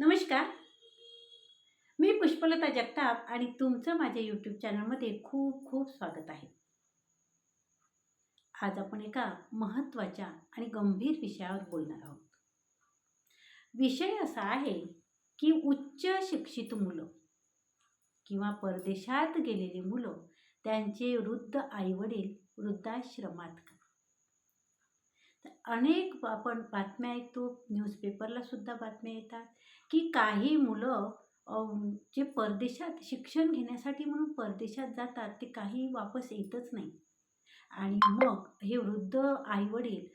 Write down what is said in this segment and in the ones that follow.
नमस्कार. मी पुष्पलता जगताप आणि तुमचं माझ्या यूट्यूब चॅनलमध्ये खूप खूप स्वागत आहे. आज आपण एका महत्त्वाच्या आणि गंभीर विषयावर बोलणार आहोत. विषय असा आहे की उच्च शिक्षित मुलं किंवा परदेशात गेलेली मुलं त्यांचे वृद्ध आईवडील वृद्धाश्रमात तर अनेक आपण बातम्या ऐकतो न्यूजपेपरला सुद्धा बातम्या येतात की काही मुलं जे परदेशात शिक्षण घेण्यासाठी म्हणून परदेशात जातात ते काही वापस येतच नाही. आणि मग हे वृद्ध आईवडील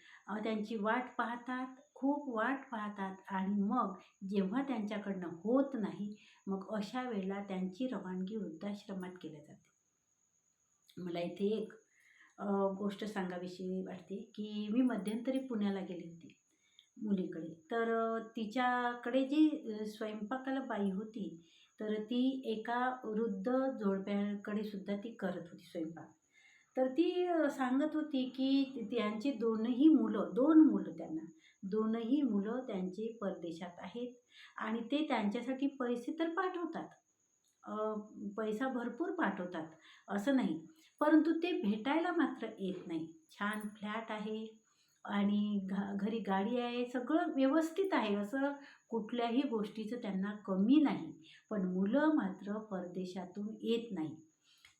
त्यांची वाट पाहतात खूप वाट पाहतात आणि मग जेव्हा त्यांच्याकडनं होत नाही मग अशा वेळेला त्यांची रवानगी वृद्धाश्रमात केल्या जाते. मला इथे एक गोष्ट सांगावीशी वाटते की मी मध्यंतरी पुण्याला गेली होती. मुलीकडे. तर तिच्याकडे जी स्वयंपाकाला बाई होती तर ती एका वृद्ध जोडप्याकडे सुद्धा ती करत होती स्वयंपाक. तर ती सांगत होती की त्यांची दोनही मुलं दोन मुलं त्यांना दोनही मुलं त्यांचे परदेशात आहेत आणि ते त्यांच्यासाठी पैसे तर पाठवतात. पैसा भरपूर पाठवतात असं नाही. परंतु ते भेटायला मात्र येत नाही. छान फ्लॅट आहे. आणि घा घरी गाडी आहे सगळं व्यवस्थित आहे. असं कुठल्याही गोष्टीचं त्यांना कमी नाही. पण मुलं मात्र परदेशातून येत नाही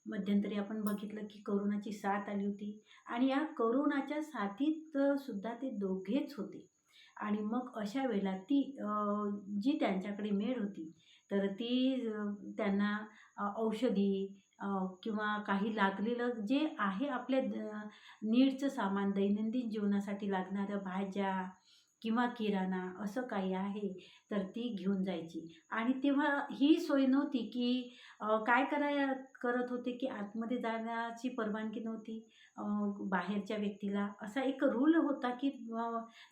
मध्यंतरी आपण बघितलं की करोनाची साथ आली होती. आणि या करोनाच्या साथीत सुद्धा ते दोघेच होते. आणि मग अशा वेळेला ती जी त्यांच्याकडे मेड होती तर ती त्यांना औषधी किंवा काही लागलेलं जे आहे आपल्या नीडचं सामान दैनंदिन जीवनासाठी लागणाऱ्या भाज्या किंवा किराणा असं काही आहे तर ती घेऊन जायची. आणि तेव्हा ही सोय नव्हती की काय कराय करत होते की आतमध्ये जाण्याची परवानगी नव्हती बाहेरच्या व्यक्तीला. असा एक रूल होता की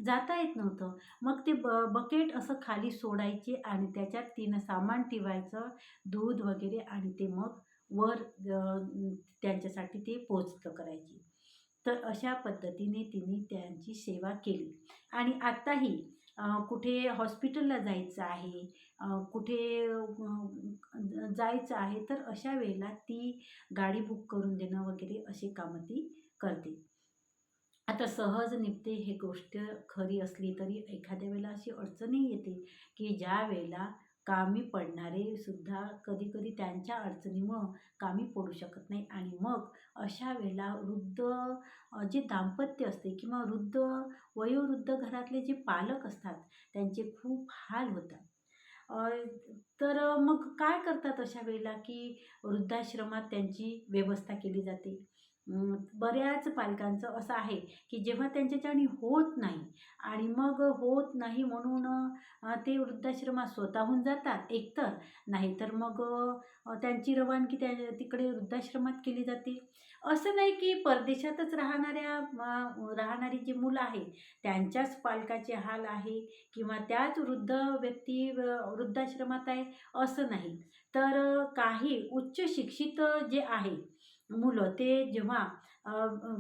जाता येत नव्हतं. मग ते ब बकेट असं खाली सोडायचे आणि त्याच्यात तिनं सामान ठेवायचं दूध वगैरे आणि ते मग वर त्यांच्यासाठी ते पोचतं करायची. तर अशा पद्धतीने तिने त्यांची सेवा केली. आणि आत्ताही कुठे हॉस्पिटलला जायचं आहे कुठे जायचं आहे तर अशा वेळेला ती गाडी बुक करून देणं वगैरे असे कामं ती करते. आता सहज निघते हे गोष्ट खरी असली तरी एखाद्या वेळेला अशी अडचणही येते की ज्या वेळेला कामी पडणारे सुद्धा कधीकधी त्यांच्या अडचणीमुळं कामी पडू शकत नाही. आणि मग अशा वेळेला वृद्ध जे दाम्पत्य असते किंवा वृद्ध वयोवृद्ध घरातले जे पालक असतात त्यांचे खूप हाल होतात. तर मग काय करतात अशा वेळेला की वृद्धाश्रमात त्यांची व्यवस्था केली जाते? बऱ्याच पालकांचं असं आहे की जेव्हा त्यांच्याच्याने होत नाही आणि मग होत नाही म्हणून ते वृद्धाश्रमात स्वतःहून जातात एकतर. नाहीतर मग त्यांची रवानगी त्या तिकडे वृद्धाश्रमात केली जाते. असं नाही की परदेशातच राहणाऱ्या राहणारी जी मुलं आहे त्यांच्याच पालकाचे हाल आहे किंवा त्याच वृद्ध व्यक्ती वृद्धाश्रमात आहे असं नाही. तर काही उच्च शिक्षित जे आहे मुलं ते जेव्हा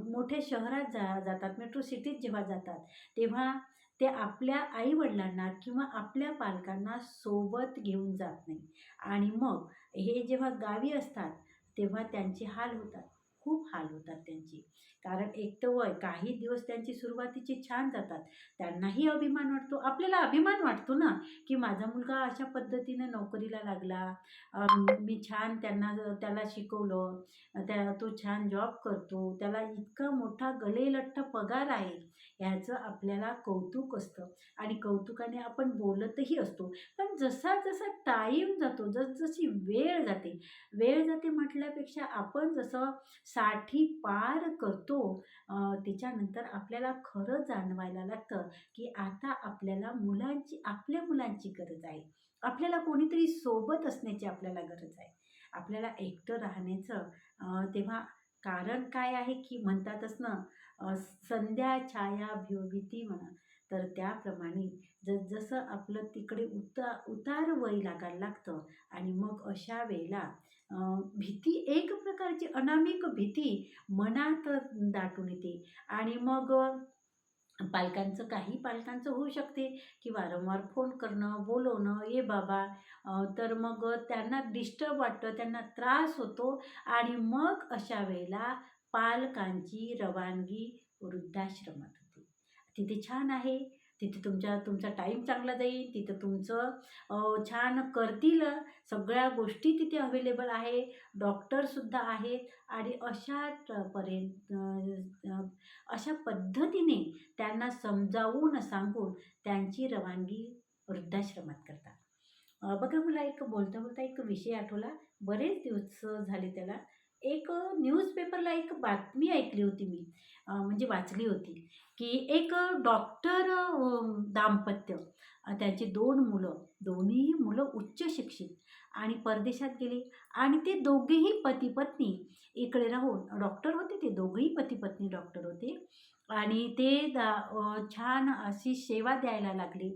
मोठ्या शहरात जा जातात मेट्रो सिटीत जेव्हा जातात तेव्हा ते आपल्या आईवडिलांना किंवा आपल्या पालकांना सोबत घेऊन जात नाही. आणि मग हे जेव्हा गावी असतात तेव्हा त्यांचे हाल होतात. खूप हाल होतात त्यांचे. कारण एक तर वय काही दिवस त्यांची सुरुवातीचे छान जातात. त्यांनाही अभिमान वाटतो आपल्याला अभिमान वाटतो ना की माझा मुलगा अशा पद्धतीनं नोकरीला लागला. मी छान त्यांना त्याला शिकवलं. त्या तो छान जॉब करतो. त्याला इतका मोठा गलेलठ्ठ पगार आहे ह्याचं आपल्याला कौतुक असतं. आणि कौतुकाने आपण बोलतही असतो. पण जसा जसा टाईम जातो जसजशी वेळ जाते वेळ जाते म्हटल्यापेक्षा आपण जसं साठी पार करतो तो त्याच्यानंतर आपल्याला खरं जाणवायला लागतं की आता आपल्याला मुलांची आपल्या मुलांची गरज आहे. आपल्याला कोणीतरी सोबत असण्याची आपल्याला गरज आहे. आपल्याला एकटं राहण्याचं तेव्हा कारण काय आहे की म्हणतातच ना संध्या छाया भ्यो भीती म्हणा. तर त्याप्रमाणे जसजसं आपलं तिकडे उता उतार वय लागायला लागतं आणि मग अशा वेळेला भीती एक प्रकारची अनामिक भीती मनात दाटून येते. आणि मग पालकांचं काही पालकांचं होऊ शकते की वारंवार फोन करणं बोलवणं ये बाबा तर मग त्यांना डिस्टर्ब वाटतं त्यांना त्रास होतो. आणि मग अशा वेळेला पालकांची रवानगी वृद्धाश्रमात होते. तिथे छान आहे. तिथे तुमच्या तुमचा टाईम चांगला जाईल तिथं तुमचं छान करतील सगळ्या गोष्टी तिथे अवेलेबल आहे डॉक्टरसुद्धा आहेत आणि अशा पर्यंत अशा पद्धतीने त्यांना समजावून सांगून त्यांची रवानगी वृद्धाश्रमात करतात. बघा मला एक बोलता बोलता एक विषय आठवला. बरेच दिवस झाले त्याला. एक न्यूजपेपरला एक बातमी ऐकली होती मी. म्हणजे वाचली होती. की एक डॉक्टर दाम्पत्य त्यांची दोन मुलं दोन्ही मुलं उच्च शिक्षित आणि परदेशात गेले. आणि ते दोघेही पती पत्नी इकडे राहून डॉक्टर होते. ते दोघेही पती पत्नी डॉक्टर होते. आणि ते दा छान अशी सेवा द्यायला लागली.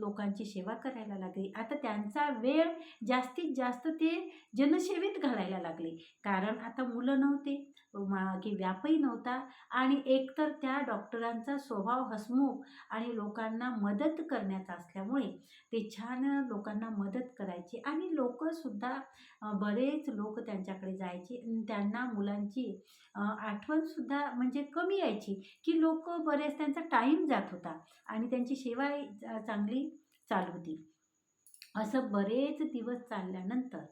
लोकांची सेवा करायला लागली. आता त्यांचा वेळ जास्तीत जास्त ते जनसेवेत घालायला लागले. कारण आता मुलं नव्हते मागे व्यापही नव्हता आणि एकतर त्या डॉक्टरांचा स्वभाव हसमुख आणि लोकांना मदत करण्याचा असल्यामुळे ते छान लोकांना मदत करायचे आणि लोकंसुद्धा बरेच लोक त्यांच्याकडे जायचे. त्यांना मुलांची आठवणसुद्धा म्हणजे कमी यायची की लोक बरेच त्यांचा टाईम जात होता आणि त्यांची सेवा चांगली चालू होती. असं बरेच दिवस चालल्यानंतर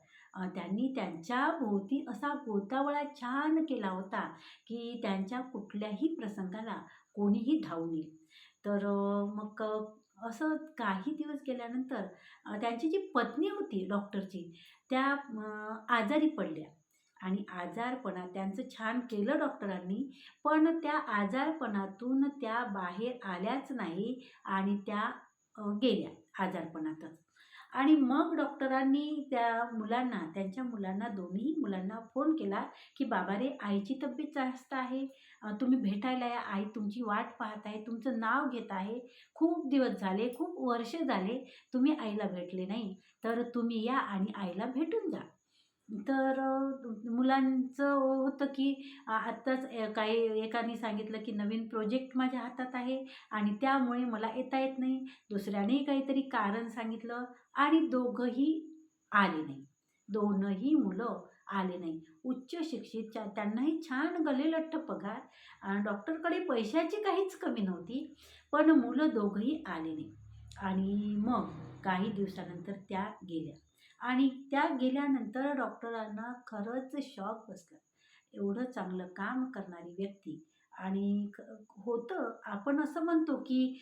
त्यांनी त्यांच्या भोवती असा गोतावळा छान केला होता की त्यांच्या कुठल्याही प्रसंगाला कोणीही धावून येईल तर मग असं काही दिवस गेल्यानंतर त्यांची जी पत्नी होती डॉक्टरची त्या आजारी पडल्या. आणि आजारपणा त्यांचं छान केलं डॉक्टरांनी पण त्या आजारपणातून त्या बाहेर आल्याच नाही आणि त्या गेल्या आजारपणातच. आणि मग डॉक्टरांनी त्या मुलांना त्यांच्या मुलांना दोन्ही मुलांना फोन केला की बाबा रे आईची तब्येत जास्त आहे. तुम्ही भेटायला या. आई तुमची वाट पाहत आहे. तुमचं नाव घेत आहे. खूप दिवस झाले खूप वर्ष झाले तुम्ही आईला भेटले नाही. तर तुम्ही या आणि आईला भेटून जा. तर मुलांचं हो, होतं की आत्ताच ए- काही एकाने सांगितलं की नवीन प्रोजेक्ट माझ्या हातात आहे आणि त्यामुळे मला येता येत नाही. दुसऱ्यानेही काहीतरी कारण सांगितलं आणि दोघंही आले नाही. दोनही मुलं आले नाही. उच्च शिक्षित च्या- त्यांनाही छान गलेलठ्ठ पगार. डॉक्टरकडे पैशाची काहीच कमी नव्हती पण मुलं दोघंही आले नाही. आणि मग काही दिवसानंतर त्या गेल्या. आणि त्या गेल्यानंतर डॉक्टरांना खरंच शॉक बसला. एवढं चांगलं काम करणारी व्यक्ती. आणि होतं. आपण असं म्हणतो की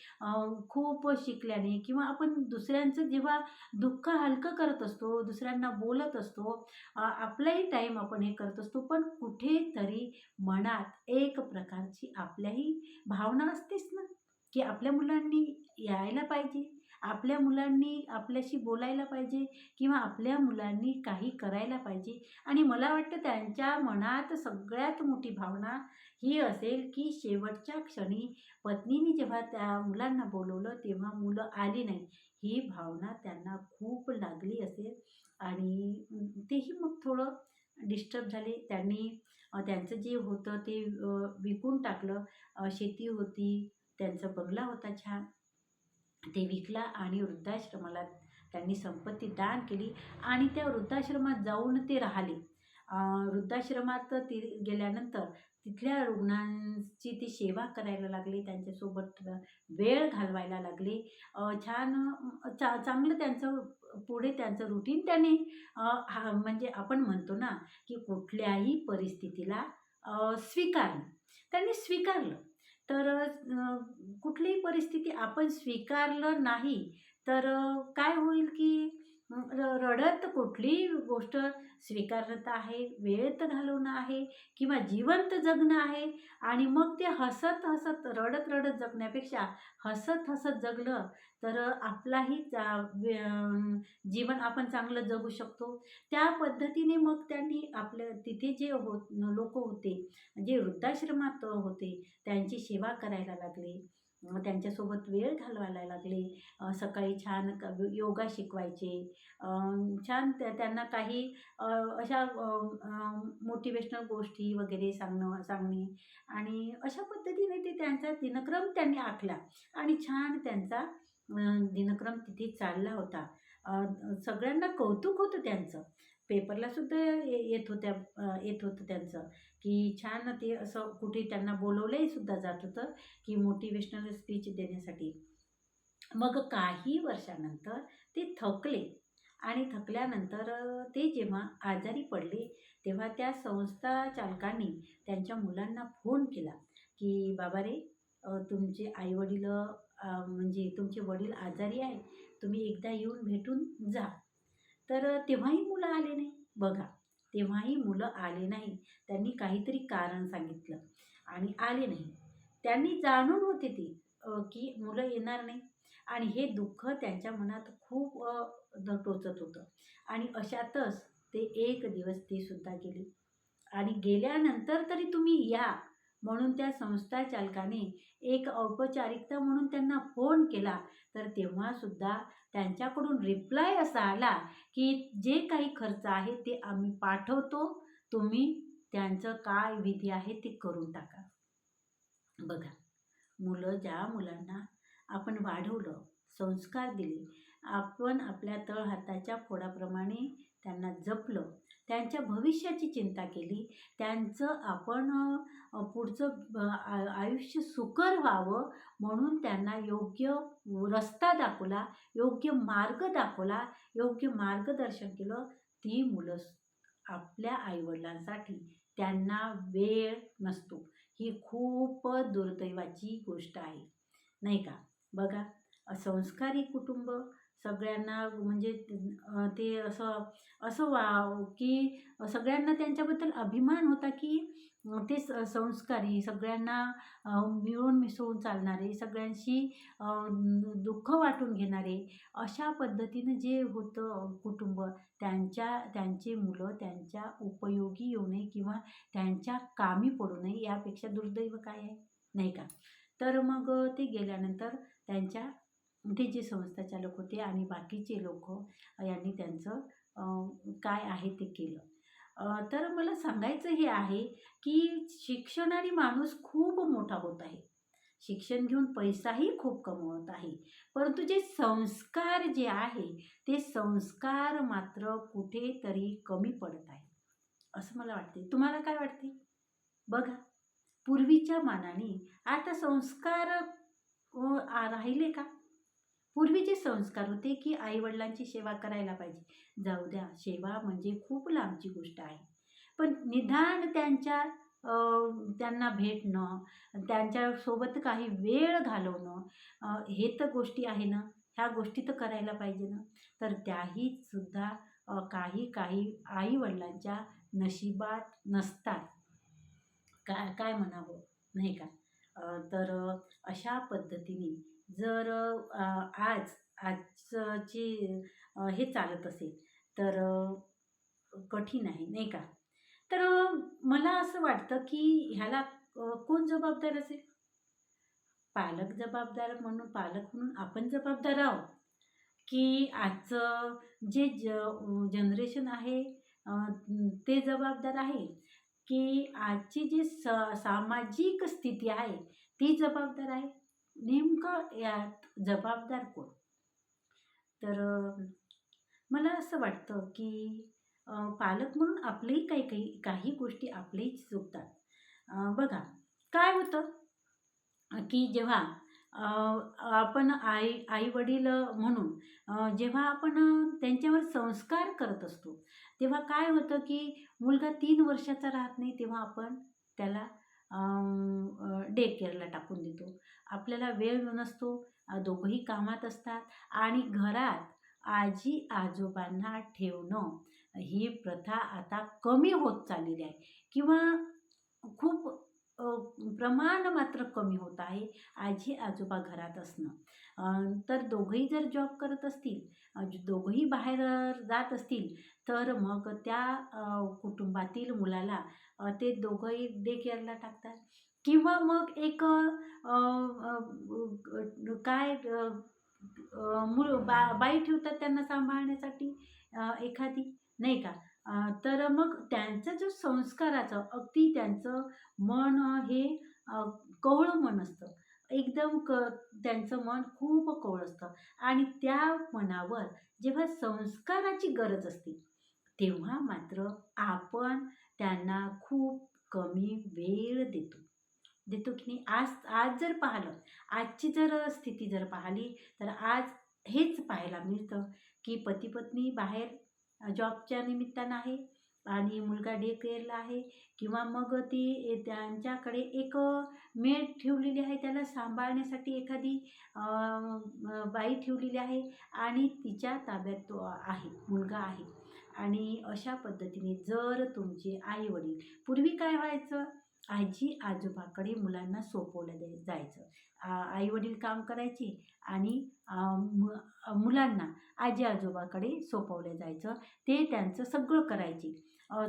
खूप शिकल्याने किंवा आपण दुसऱ्यांचं जेव्हा दुःख हलकं करत असतो दुसऱ्यांना बोलत असतो आपलाही टाईम आपण हे करत असतो. पण कुठेतरी मनात एक प्रकारची आपल्याही भावना असतेच ना की आपल्या मुलांनी यायला पाहिजे. आपल्या मुलांनी आपल्याशी बोलायला पाहिजे किंवा आपल्या मुलांनी काही करायला पाहिजे. आणि मला वाटतं त्यांच्या मनात सगळ्यात मोठी भावना ही असेल की शेवटच्या क्षणी पत्नीने जेव्हा त्या मुलांना बोलवलं तेव्हा मुलं आली नाही. ही भावना त्यांना खूप लागली असेल. आणि तेही मग थोडं डिस्टर्ब झाले. त्यांनी त्यांचं जे होतं ते विकून टाकलं. शेती होती. त्यांचा बंगला होता छान. ते विकला आणि वृद्धाश्रमाला त्यांनी संपत्ती दान केली आणि त्या वृद्धाश्रमात जाऊन ते राहिले. वृद्धाश्रमात ती गेल्यानंतर तिथल्या रुग्णांची ती सेवा करायला लागले त्यांच्यासोबत वेळ घालवायला लागले. छान चा चांगलं त्यांचं पुढे त्यांचं रुटीन त्याने हा म्हणजे आपण म्हणतो ना की कुठल्याही परिस्थितीला अं, स्वीकारणं. त्यांनी स्वीकारलं. तर कुठलीही परिस्थिती आपण स्वीकारलं नाही तर काय होईल की रडत कुठली गोष्ट स्वीकारत आहे? वेळेत घालवणं आहे किंवा जिवंत जगणं आहे? आणि मग ते हसत हसत रडत रडत जगण्यापेक्षा हसत हसत जगलं तर आपलाही जा जीवन आपण चांगलं जगू शकतो. त्या पद्धतीने मग त्यांनी आपलं तिथे जे होत लोक होते जे वृद्धाश्रमात होते त्यांची सेवा करायला लागले. त्यांच्यासोबत वेळ घालवायला लागले. सकाळी छान योगा शिकवायचे. छान त्या त्यांना काही अशा मोटिवेशनल गोष्टी वगैरे सांगणं सांगणे. आणि अशा पद्धतीने ते त्यांचा दिनक्रम त्यांनी आखला. आणि छान त्यांचा दिनक्रम तिथे चालला होता. सगळ्यांना कौतुक होतं त्यांचं. पेपरलासुद्धा ये येत होत्या येत होतं त्यांचं. की छान ते असं कुठे त्यांना बोलवलंही सुद्धा जात होतं की मोटिवेशनल स्पीच देण्यासाठी. मग काही वर्षानंतर ते थकले. आणि थकल्यानंतर ते जेव्हा आजारी पडले तेव्हा त्या संस्था चालकांनी त्यांच्या मुलांना फोन केला की बाबा रे तुमचे आईवडील म्हणजे तुमचे वडील आजारी आहे तुम्ही एकदा येऊन भेटून जा. तर तेव्हाही मुलं आले नाही. बघा तेव्हाही मुलं आले नाही. त्यांनी काहीतरी कारण सांगितलं आणि आले नाही. त्यांनी जाणून होते ते की मुलं येणार नाही. आणि हे दुःख त्यांच्या मनात खूप टोचत होतं. आणि अशातच ते एक दिवस ते सुद्धा गेले. आणि गेल्यानंतर तरी तुम्ही या म्हणून त्या संस्था चालकाने एक औपचारिकता म्हणून त्यांना फोन केला. तर तेव्हासुद्धा त्यांच्याकडून रिप्लाय असा आला की जे काही खर्च आहे ते आम्ही पाठवतो. तुम्ही त्यांचं काय विधी आहे ते करून टाका. बघा मुलं ज्या मुलांना आपण वाढवलं संस्कार दिले आपण आपल्या तळहाताच्या फोडाप्रमाणे त्यांना जपलं त्यांच्या भविष्याची चिंता केली. त्यांचं आपण पुढचं आयुष्य सुकर व्हावं म्हणून त्यांना योग्य रस्ता दाखवला योग्य मार्ग दाखवला योग्य मार्गदर्शन केलं. ती मुलं आपल्या आईवडिलांसाठी त्यांना वेळ नसतो. ही खूप दुर्दैवाची गोष्ट आहे. नाही का? बघा संस्कारी कुटुंब सगळ्यांना म्हणजे ते असं असं वा की सगळ्यांना त्यांच्याबद्दल अभिमान होता की ते स संस्कारी सगळ्यांना मिळून मिसळून चालणारे सगळ्यांशी दुःख वाटून घेणारे अशा पद्धतीनं जे होतं कुटुंब त्यांच्या त्यांचे मुलं त्यांच्या उपयोगी येऊ नये किंवा त्यांच्या कामी पडू नये यापेक्षा दुर्दैव काय आहे? नाही का? तर मग ते गेल्यानंतर त्यांच्या ते जे संस्थाचालक होते आणि बाकीचे लोक यांनी त्यांचं काय आहे ते केलं. तर मला सांगायचं हे आहे की शिक्षणाने माणूस खूप मोठा होत आहे. शिक्षण घेऊन पैसाही खूप कमवत आहे. परंतु जे संस्कार जे आहे ते संस्कार मात्र कुठेतरी कमी पडत आहे. असं मला वाटते तुम्हाला काय वाटते बघा. पूर्वीच्या मानाने आता संस्कार राहिले का? पूर्वीचे संस्कार होते की आईवडिलांची सेवा करायला पाहिजे. जाऊ द्या सेवा म्हणजे खूप लांबची गोष्ट आहे. पण निदान त्यांच्या त्यांना भेटणं त्यांच्यासोबत काही वेळ घालवणं हे तर गोष्टी आहे ना? ह्या गोष्टी तर करायला पाहिजे ना? तर त्याही सुद्धा काही काही आईवडिलांच्या नशिबात नसतात. काय काय म्हणावं? नाही का? तर अशा पद्धतीने जर आज आजची हे चालत असेल तर कठीण आहे नाही का? तर मला असं वाटतं की ह्याला कोण जबाबदार असेल? पालक जबाबदार म्हणून पालक म्हणून आपण जबाबदार आहोत. की आजचं जे ज जनरेशन आहे ते जबाबदार आहे. की आजची जी स सामाजिक स्थिती आहे ती जबाबदार आहे. नेमकं यात जबाबदार कोण? तर मला असं वाटतं की पालक म्हणून आपलेही काही काही काही गोष्टी आपलेही चुकतात. बघा काय होतं? की जेव्हा आपण आई आई वडील म्हणून जेव्हा आपण त्यांच्यावर संस्कार करत असतो तेव्हा काय होतं की मुलगा तीन वर्षाचा राहत नाही तेव्हा आपण त्याला डे केअरला टाकून देतो. आपल्याला वेळ नसतो दोघंही कामात असतात आणि घरात आजी आजोबांना ठेवणं ही प्रथा आता कमी होत चाललेली आहे. किंवा खूप प्रमाण मात्र कमी होत आहे आजी आजोबा घरात असणं. तर दोघंही जर जॉब करत असतील दोघंही बाहेर जात असतील तर मग त्या कुटुंबातील मुलाला ते दोघंही डे केअरला टाकतात. किंवा मग एक काय अ, बा बाई ठेवतात त्यांना सांभाळण्यासाठी एखादी नाही का? तर मग त्यांचा जो संस्काराचं अगदी त्यांचं मन हे अ, कवळं मन असतं. एकदम क त्यांचं मन खूप कवळं असतं. आणि त्या मनावर जेव्हा संस्काराची गरज असते तेव्हा मात्र आपण त्यांना खूप कमी वेळ देतो. देतो की नाही? आज आज जर पाहिलं आजची जर स्थिती जर पाहिली तर आज हेच पाहायला मिळतं की पती पत्नी बाहेर जॉबच्या निमित्तानं आहे आणि मुलगा डे केअरला आहे किंवा मग ती त्यांच्याकडे एक मेड ठेवलेली आहे त्याला सांभाळण्यासाठी एखादी बाई ठेवलेली आहे आणि तिच्या ताब्यात तो आहे मुलगा आहे. आणि अशा पद्धतीने जर तुमचे आई वडील पूर्वी काय व्हायचं? आजी आजोबाकडे मुलांना सोपवलं द्याय जायचं. आई वडील काम करायचे आणि मु मुलांना आजी आजोबाकडे सोपवलं जायचं. ते त्यांचं सगळं करायचे.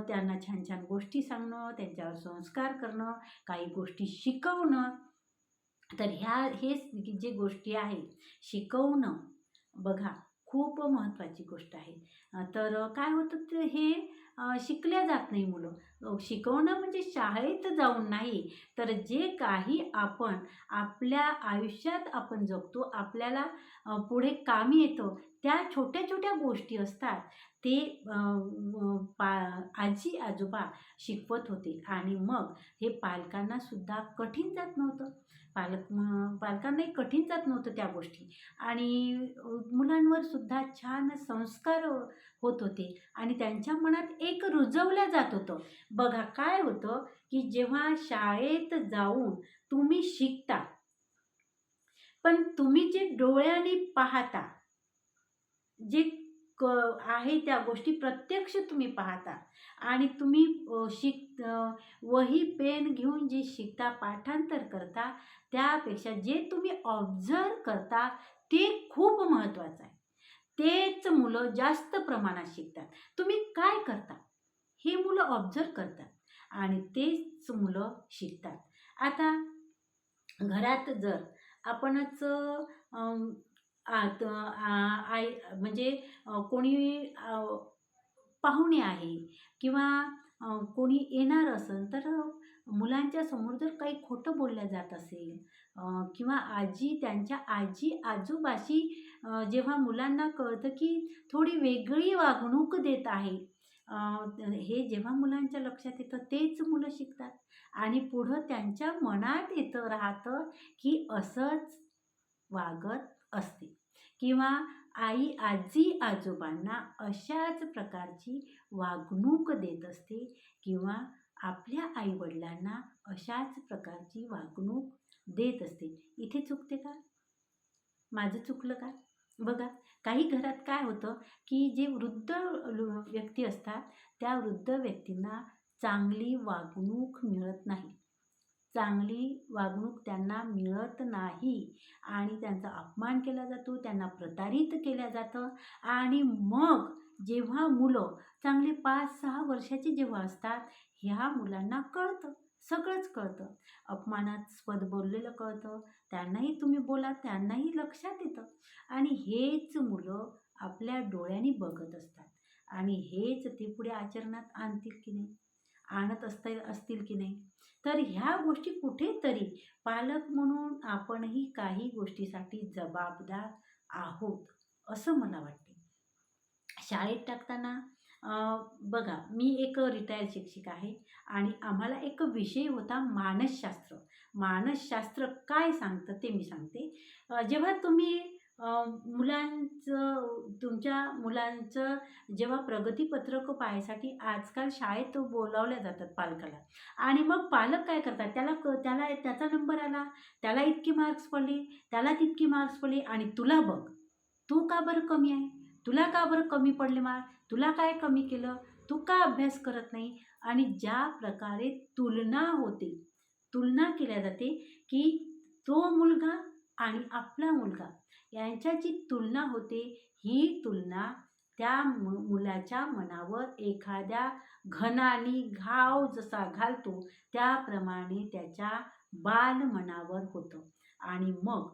त्यांना छान छान गोष्टी सांगणं त्यांच्यावर संस्कार करणं काही गोष्टी शिकवणं. तर ह्या हे जे गोष्टी आहे शिकवणं बघा खूप महत्त्वाची गोष्ट आहे. तर काय होतं ते हे शिकल्या जात नाही मुलं. शिकवणं म्हणजे शाळेत जाऊन नाही तर जे काही आपण आपल्या आयुष्यात आपण जगतो आपल्याला पुढे कामी येतं त्या छोट्या छोट्या गोष्टी असतात. ते पा आजी आजोबा शिकवत होते आणि मग हे पालकांनासुद्धा कठीण जात नव्हतं. पालक पालकांनाही कठीण जात नव्हतं त्या गोष्टी. आणि मुलांवर सुद्धा छान संस्कार होत होते. आणि त्यांच्या मनात एक रुजवलं जात होतं. बघा काय होतं की जेव्हा शाळेत जाऊन तुम्ही शिकता पण तुम्ही जे डोळ्याने पाहता जे क आहे त्या गोष्टी प्रत्यक्ष तुम्ही पाहता. आणि तुम्ही शिक वही पेन घेऊन जे शिकता पाठांतर करता त्यापेक्षा जे तुम्ही ऑब्झर्व करता ते खूप महत्त्वाचं आहे. तेच मुलं जास्त प्रमाणात शिकतात. तुम्ही काय करता? हे मुलं ऑब्झर्व करतात. आणि तेच मुलं शिकतात. आता घरात जर आपणच आत आई म्हणजे कोणी पाहुणे आहे किंवा कोणी येणार असेल तर मुलांच्या समोर जर काही खोटं बोललं जात असेल किंवा आजी त्यांच्या आजी आजोबाशी जेव्हा मुलांना कळतं की थोडी वेगळी वागणूक देत आहे हे जेव्हा मुलांच्या लक्षात येतं तेच मुलं शिकतात. आणि पुढं त्यांच्या मनात येतं राहतं की असंच वागत असते. किंवा आई आजी आजोबांना अशाच प्रकारची वागणूक देत असते किंवा आपल्या आईवडिलांना अशाच प्रकारची वागणूक देत असते. इथे चुकते का? माझं चुकलं का? बघा काही घरात काय होतं की जे वृद्ध व्यक्ती असतात त्या वृद्ध व्यक्तींना चांगली वागणूक मिळत नाही. चांगली वागणूक त्यांना मिळत नाही. आणि त्यांचा अपमान केला जातो त्यांना प्रतारित केलं जातं. आणि मग जेव्हा मुलं चांगली पाच सहा वर्षाची जेव्हा असतात ह्या मुलांना कळतं. सगळंच कळतं. अपमानास्पद बोललेलं कळतं. त्यांनाही तुम्ही बोला त्यांनाही लक्षात येतं. आणि हेच मुलं आपल्या डोळ्यांनी बघत असतात. आणि हेच ते पुढे आचरणात आणतील की नाही? आणत असता असतील की नाही? तर ह्या गोष्टी कुठेतरी पालक म्हणून आपणही काही गोष्टीसाठी जबाबदार आहोत असं मला वाटते. शाळेत टाकताना बघा मी एक रिटायर शिक्षिका आहे आणि आम्हाला एक विषय होता मानसशास्त्र. मानसशास्त्र काय सांगतं ते मी सांगते. जेव्हा तुम्ही मुलांचं तुमच्या मुलांचं जेव्हा प्रगतीपत्रक पाहायसाठी आजकाल शाळेत बोलावल्या जातात पालकाला. आणि मग पालक काय करतात? त्याला क त्याला त्याचा नंबर आला त्याला इतकी मार्क्स पडले त्याला तितकी मार्क्स पडले आणि तुला बघ तू का बरं कमी आहे? तुला का बरं कमी पडले मार्क? तुला काय कमी केलं? तू का अभ्यास करत नाही? आणि ज्या प्रकारे तुलना होते तुलना केल्या जाते की तो मुलगा आणि आपला मुलगा यांच्याची तुलना होते. ही तुलना त्या मु मुलाच्या मनावर एखाद्या घणाने घाव जसा घालतो त्याप्रमाणे त्याच्या बाल मनावर होतं. आणि मग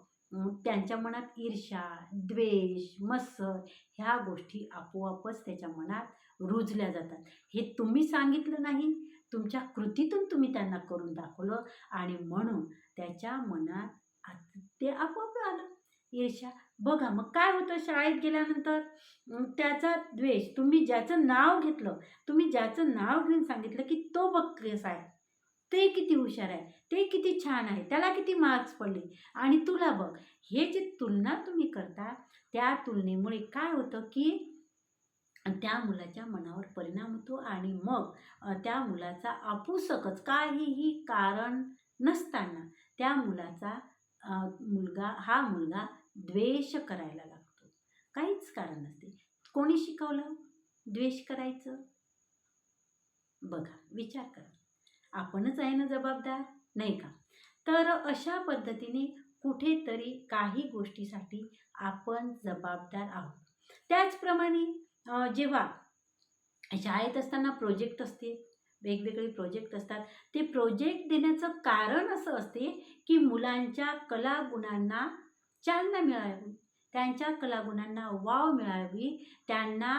त्यांच्या मनात ईर्ष्या द्वेष मत्सर ह्या गोष्टी आपोआपच त्याच्या मनात रुजल्या जातात. हे तुम्ही सांगितलं नाही. तुमच्या कृतीतून तुम्ही त्यांना करून दाखवलं आणि म्हणून त्याच्या मनात ते आपोआप आलं. ईर्ष्या. बघा मग काय होतं शाळेत गेल्यानंतर? त्याचा द्वेष. तुम्ही ज्याचं नाव घेतलं तुम्ही ज्याचं नाव घेऊन सांगितलं की तो बघ कसा आहे. ते किती हुशार आहे. ते किती छान आहे. त्याला किती मार्क्स पडले. आणि तुला बघ हे जे तुलना तुम्ही करता त्या तुलनेमुळे काय होतं की त्या मुलाच्या मनावर परिणाम होतो आणि मग त्या मुलाचा आपुसकच काहीही कारण नसताना त्या मुलाचा मुलगा हा मुलगा द्वेष करायला लागतो. काहीच कारण नसते. कोणी शिकवलं? द्वेष करायचं? बघा विचार करा. आपणच आहे ना जबाबदार? नाही का? तर अशा पद्धतीने कुठेतरी काही गोष्टीसाठी आपण जबाबदार आहोत. त्याचप्रमाणे जेव्हा शाळेत असताना प्रोजेक्ट असते वेगवेगळे प्रोजेक्ट असतात ते प्रोजेक्ट देण्याचं कारण असं असते की मुलांच्या कलागुणांना चालना मिळावी त्यांच्या कलागुणांना वाव मिळावी त्यांना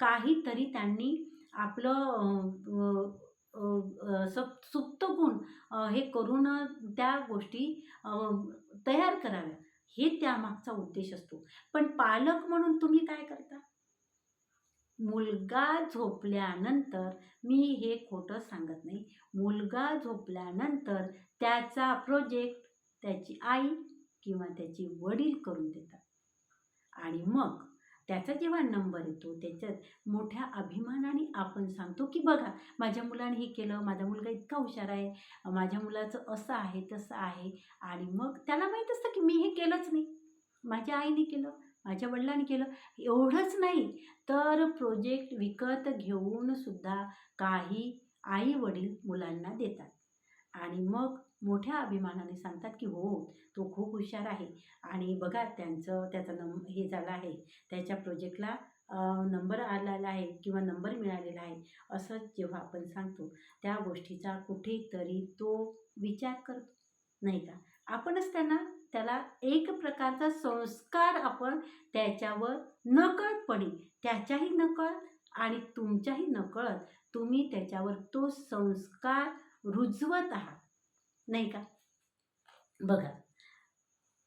काहीतरी त्यांनी आपलं सप सुप्त गुण हे करून त्या गोष्टी तयार कराव्या. हे त्यामागचा उद्देश असतो. पण पालक म्हणून तुम्ही काय करता? मुलगा झोपल्यानंतर मी हे खोटं सांगत नाही. मुलगा झोपल्यानंतर त्याचा प्रोजेक्ट त्याची आई किंवा त्याचे वडील करून देतात. आणि मग त्याचा जेव्हा नंबर येतो त्याच्यात मोठ्या अभिमानाने आपण सांगतो की बघा माझ्या मुलाने हे केलं माझा मुलगा इतका हुशार आहे माझ्या मुलाचं असं आहे तसं आहे. आणि मग त्याला माहीत असतं की मी हे केलंच नाही. माझ्या आईने केलं माझ्या वडिलांनी केलं एवढंच नाही. तर प्रोजेक्ट विकत घेऊन सुद्धा काही आई वडील मुलांना देतात. आणि मग मोठ्या अभिमानाने सांगतात की हो तो खूप हुशार आहे. आणि बघा त्यांचं त्याचा नम हे झालं आहे. त्याच्या प्रोजेक्टला नंबर आलेला आहे किंवा नंबर मिळालेला आहे असं जेव्हा आपण सांगतो त्या गोष्टीचा कुठेतरी तो विचार करतो नाही का? आपणच त्यांना त्याला एक प्रकारचा संस्कार आपण त्याच्यावर नकळतपणे त्याच्याही नकळत आणि तुमच्याही नकळत तुम्ही त्याच्यावर तो संस्कार रुजवत आहात. नाही का? बघा.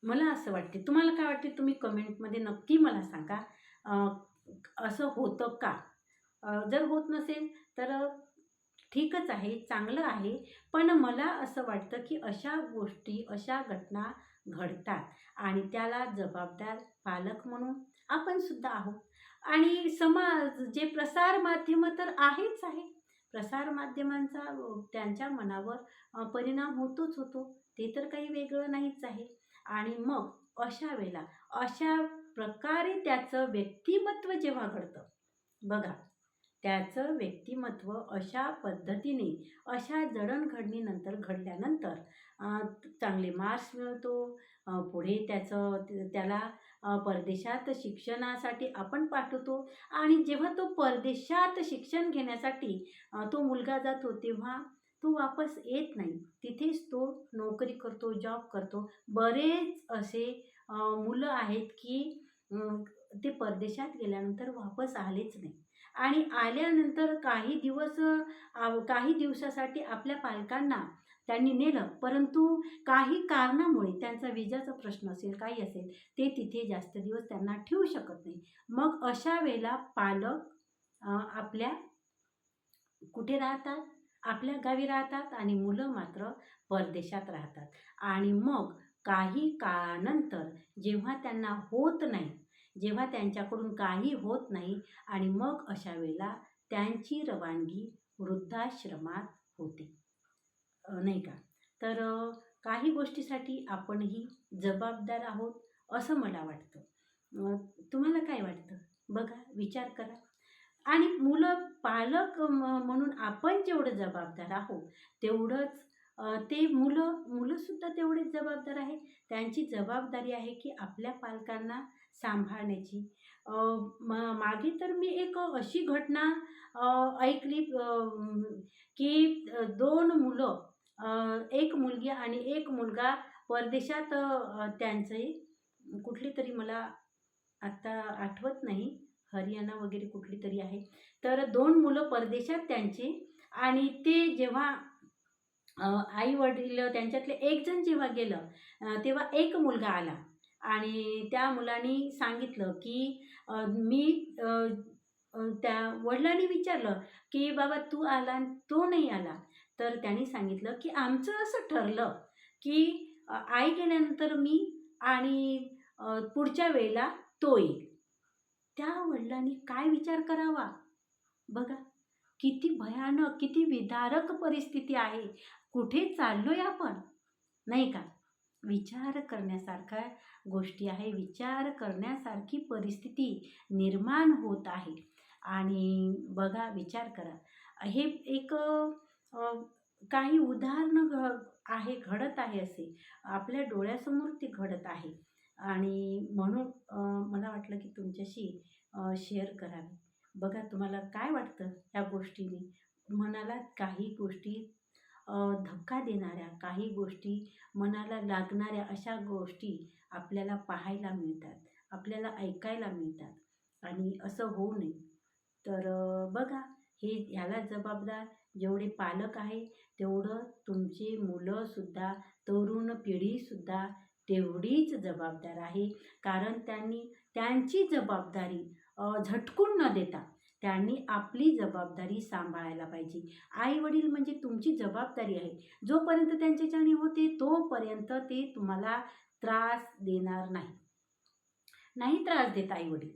मला असं वाटते. तुम्हाला काय वाटते? तुम्ही कमेंटमध्ये नक्की मला सांगा. असं होतं का? जर होत नसेल तर ठीकच आहे चांगलं आहे. पण मला असं वाटतं की अशा गोष्टी अशा घटना घडतात आणि त्याला जबाबदार पालक म्हणून आपण सुद्धा आहोत. आणि समाज जे प्रसार माध्यमं तर आहेच आहे. प्रसार माध्यमांचा त्यांच्या मनावर परिणाम होतोच होतो. ते तर काही वेगळं नाहीच आहे. आणि मग अशा वेळेला अशा प्रकारे त्याचं व्यक्तिमत्व जेव्हा घडतं बघा त्याचं व्यक्तिमत्व अशा पद्धतीने अशा जडणघडणीनंतर घडल्यानंतर चांगले मार्क्स मिळतो. पुढे त्याचं त्याला परदेशात शिक्षणासाठी आपण पाठवतो आणि जेव्हा तो परदेशात शिक्षण घेण्यासाठी तो मुलगा जातो तेव्हा तो वापस येत नाही. तिथेच तो नोकरी करतो जॉब करतो. बरेच असे मुलं आहेत की ते परदेशात गेल्यानंतर वापस आलेच नाही. आणि आल्यानंतर काही दिवस काही दिवसासाठी आपल्या पालकांना त्यांनी नेलं. परंतु काही कारणामुळे त्यांचा विजाचा प्रश्न असेल काही असेल ते तिथे जास्त दिवस त्यांना ठेवू शकत नाही. मग अशा वेळेला पालक आपल्या कुठे राहतात? आपल्या गावी राहतात आणि मुलं मात्र परदेशात राहतात. आणि मग काही काळानंतर जेव्हा त्यांना होत नाही जेव्हा त्यांच्याकडून काही होत नाही आणि मग अशा वेळेला त्यांची रवानगी वृद्धाश्रमात होते. नाही का? तर काही गोष्टीसाठी आपणही जबाबदार आहोत असं मला वाटतं. तुम्हाला काय वाटतं? बघा विचार करा. आणि मुलं पालक म- म्हणून आपण जेवढं जबाबदार आहोत तेवढंच ते मुलं मुलंसुद्धा तेवढेच जबाबदार आहे त्यांची जबाबदारी आहे की आपल्या पालकांना सांभाळण्याची. म मागे तर मी एक अशी घटना ऐकली की दोन मुलं एक मुलगी आणि एक मुलगा परदेशात त्यांचंही त्यांचे कुठली तरी मला आत्ता आठवत नाही. हरियाणा वगैरे कुठली तरी आहे. तर दोन मुलं परदेशात त्यांची आणि ते जेव्हा आई वडील त्यांच्यातले एक जण जेव्हा गेलं तेव्हा एक मुलगा आला. आणि त्या मुलांनी सांगितलं की मी त्या वडिलांनी विचारलं की बाबा तू आला तो नाही आला. तर त्यांनी सांगितलं की आमचं असं ठरलं की आई गेल्यानंतर मी आणि पुढच्या वेळेला तो येईल. त्या वडिलांनी काय विचार करावा? बघा किती भयानक किती विदारक परिस्थिती आहे. कुठे चाललोय आपण? नाही का? विचार करण्यासारख्या गोष्टी आहे. विचार करण्यासारखी परिस्थिती निर्माण होत आहे. आणि बघा विचार करा. हे एक काही उदाहरणं घ आहे घडत आहे असे. आपल्या डोळ्यासमोर ते घडत आहे. आणि म्हणून मला वाटलं की तुमच्याशी शेअर करावे. बघा तुम्हाला काय वाटतं ह्या गोष्टीने? मनाला काही गोष्टी धक्का देणाऱ्या काही गोष्टी मनाला लागणाऱ्या अशा गोष्टी आपल्याला पाहायला मिळतात आपल्याला ऐकायला मिळतात. आणि असं होऊ नये. तर बघा हे ह्याला जबाबदार जेवढे पालक आहे तेवढं तुमची मुलंसुद्धा तरुण पिढीसुद्धा तेवढीच जबाबदार आहे. कारण त्यांनी त्यांची जबाबदारी झटकून न देता त्यांनी आपली जबाबदारी सांभाळायला पाहिजे. आई वडील म्हणजे तुमची जबाबदारी आहे. जोपर्यंत त्यांच्याच्याने होते तोपर्यंत ते तुम्हाला त्रास देणार नाही. नाही त्रास देत आई वडील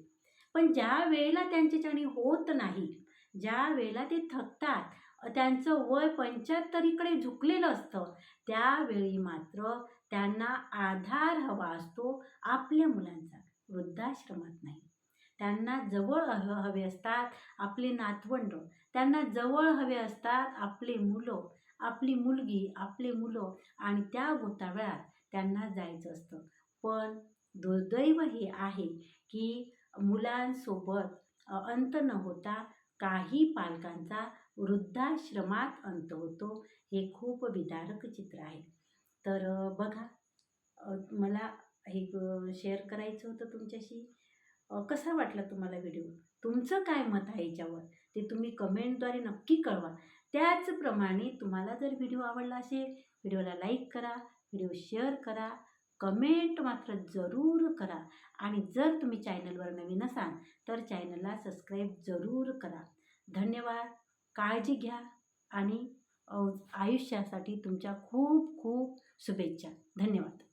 पण ज्या वेळेला त्यांच्याच्याने होत नाही ज्या वेळेला ते थकतात त्यांचं वय पंच्याहत्तरीकडे झुकलेलं असतं. त्यावेळी मात्र त्यांना आधार हवा असतो आपल्या मुलांचा वृद्धाश्रमात नाही. त्यांना जवळ ह हवे असतात आपले नातवंड त्यांना जवळ हवे असतात आपले मुलं आपली मुलगी आपले मुलं आणि त्या गोतावळ्यात त्यांना जायचं असतं. पण दुर्दैव हे आहे की मुलांसोबत अंत न होता काही पालकांचा वृद्धाश्रमात अंत होतो हे खूप विदारक चित्र आहे. तर बघा मला हे शेअर करायचं होतं तुमच्याशी. कसा वाटला तुम्हाला व्हिडिओ तुमचं काय मत आहे याच्यावर? ते तुम्ही कमेंटद्वारे नक्की कळवा. त्याचप्रमाणे तुम्हाला जर व्हिडिओ आवडला असेल व्हिडिओला लाईक करा व्हिडिओ शेअर करा कमेंट मात्र जरूर करा. आणि जर तुम्ही चॅनलवर नवीन असाल तर चॅनलला सबस्क्राईब जरूर करा. धन्यवाद. काळजी घ्या आणि आयुष्यासाठी तुमच्या खूप खूप शुभेच्छा. धन्यवाद.